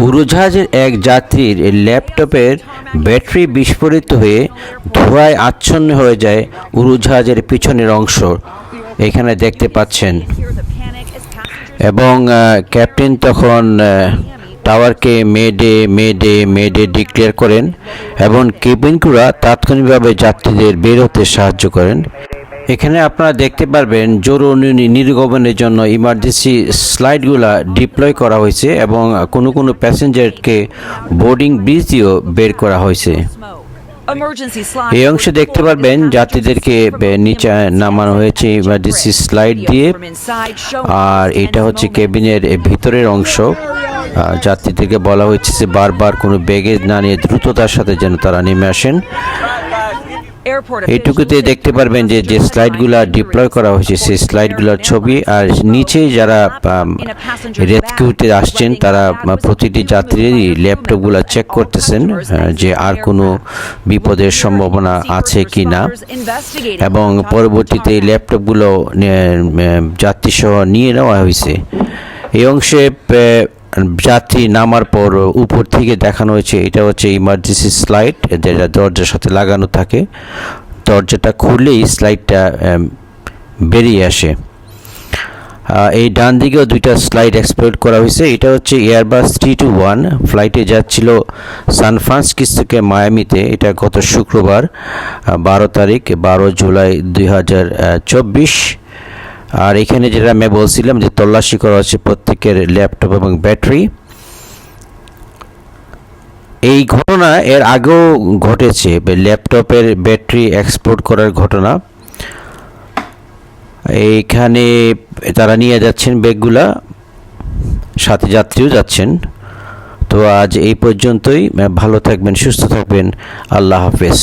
উড়োজাহাজের এক যাত্রীর ল্যাপটপের ব্যাটারি বিস্ফোরিত হয়ে ধোঁয়ায় আচ্ছন্ন হয়ে যায় উড়োজাহাজের পিছনের অংশ। এখানে দেখতে পাচ্ছেন। এবং ক্যাপ্টেন তখন টাওয়ারকে মেডে মেডে মেডে ডিক্লেয়ার করেন এবং কেবিন ক্রুরা তাৎক্ষণিকভাবে যাত্রীদের বের হতে সাহায্য করেন। এখানে আপনারা দেখতে পারবেন জরুরি নির্গমনের জন্য ইমার্জেন্সি স্লাইডগুলা ডিপ্লয় করা হয়েছে এবং কোনো কোনো প্যাসেঞ্জারকে বোর্ডিং ব্রিজ দিয়েও বের করা হয়েছে। এই অংশে দেখতে পারবেন যাত্রীদেরকে নিচে নামানো হয়েছে ইমার্জেন্সি স্লাইড দিয়ে। আর এটা হচ্ছে কেবিনের ভিতরের অংশ। যাত্রীদেরকে বলা হয়েছে যে বারবার কোনো ব্যাগেজ না নিয়ে দ্রুততার সাথে যেন তারা নেমে আসেন। এইটুকুতে দেখতে পারবেন যে যে স্লাইডগুলো ডিপ্লয় করা হয়েছে সেই স্লাইডগুলোর ছবি আর নিচে যারা রেস্কিউতে আসছেন তারা প্রতিটি যাত্রীরই ল্যাপটপগুলো চেক করতেছেন যে আর কোনো বিপদের সম্ভাবনা আছে কি না? এবং পরবর্তীতে এই ল্যাপটপগুলো যাত্রী সহ নিয়ে নেওয়া হয়েছে। এই অংশে যাত্রী নামার পর উপর থেকে দেখানো হয়েছে, এটা হচ্ছে ইমার্জেন্সি স্লাইড যেটা দরজার সাথে লাগানো থাকে। দরজাটা খুললেই স্লাইডটা বেরিয়ে আসে। এই ডান দিকেও দুইটা স্লাইড এক্সপ্লোর করা হয়েছে। এটা হচ্ছে এয়ারবাস থ্রি টু ওয়ান ফ্লাইটে যাচ্ছিল সান ফ্রান্সিস থেকে মায়ামিতে। এটা গত শুক্রবার বারো তারিখ, বারো জুলাই দুই হাজার চব্বিশ। আর এখানে যেটা আমি বলছিলাম যে তল্লাশি করা হচ্ছে প্রত্যেকের ল্যাপটপ এবং ব্যাটারি। এই ঘটনা এর আগেও ঘটেছে ল্যাপটপের ব্যাটারি এক্সপোর্ট করার ঘটনা। এইখানে তারা নিয়ে যাচ্ছেন ব্যাগগুলা, সাথে যাত্রীও যাচ্ছেন। তো আজ এই পর্যন্তই, ভালো থাকবেন, সুস্থ থাকবেন, আল্লাহ হাফেজ।